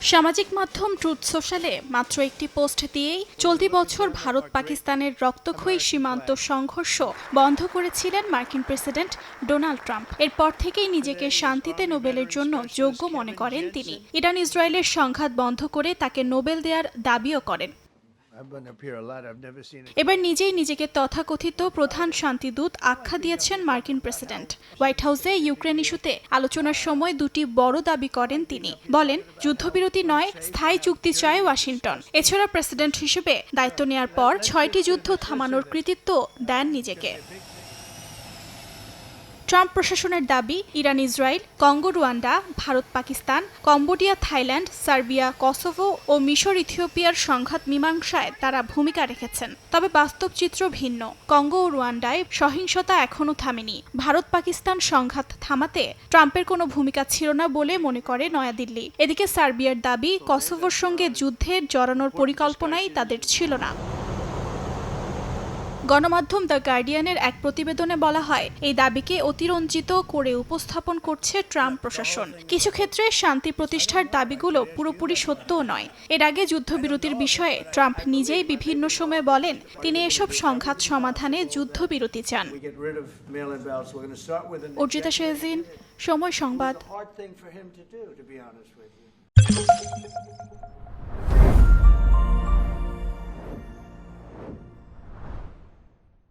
সামাজিক মাধ্যম ট্রুথ সোশ্যালে মাত্র একটি পোস্ট দিয়েই চলতি বছর ভারত পাকিস্তানের রক্তক্ষয়ী সীমান্ত সংঘর্ষ বন্ধ করেছিলেন মার্কিন প্রেসিডেন্ট ডোনাল্ড ট্রাম্প। এরপর থেকেই নিজেকে শান্তিতে নোবেলের জন্য যোগ্য মনে করেন তিনি। ইরান ইসরায়েলের সংঘাত বন্ধ করে তাকে নোবেল দেওয়ার দাবিও করেন। এবার নিজেই নিজেকে তথাকথিত প্রধান শান্তিদূত আখ্যা দিয়েছেন মার্কিন প্রেসিডেন্ট। হোয়াইট হাউসে ইউক্রেন ইস্যুতে আলোচনার সময় দুটি বড় দাবি করেন তিনি। বলেন, যুদ্ধবিরতি নয়, স্থায়ী চুক্তি চায় ওয়াশিংটন। এছাড়া প্রেসিডেন্ট হিসেবে দায়িত্ব নেওয়ার পর ছয়টি যুদ্ধ থামানোর কৃতিত্ব দেন নিজেকে। ট্রাম্প প্রশাসনের দাবি, Iran, Israel, Congo, Rwanda, Bharat, Pakistan, Cambodia, Thailand, Serbia, Kosovo ও মিশর, ইথিওপিয়ার সংঘাত মীমাংসায় তারা ভূমিকা রেখেছেন। তবে বাস্তব চিত্র ভিন্ন। কঙ্গো ও রুয়ান্ডায় সহিংসতা এখনও থামেনি। ভারত, পাকিস্তান সংঘাত থামাতে ট্রাম্পের কোনো ভূমিকা ছিল না বলে মনে করে নয়াদিল্লি। এদিকে সার্বিয়ার দাবি, কসোভোর সঙ্গে যুদ্ধে জড়ানোর পরিকল্পনাই তাদের ছিল না। গণমাধ্যম দ্য গার্ডিয়ানের এক প্রতিবেদনে বলা হয়, এই দাবিকে অতিরঞ্জিত করে উপস্থাপন করছে ট্রাম্প প্রশাসন। কিছু ক্ষেত্রে শান্তি প্রতিষ্ঠার দাবিগুলো পুরোপুরি সত্যও নয়। এর আগে যুদ্ধবিরতির বিষয়ে ট্রাম্প নিজেই বিভিন্ন সময় বলেন, তিনি এসব সংঘাত সমাধানে যুদ্ধবিরতি চান। অর্জিতা শেহজিন, সময় সংবাদ।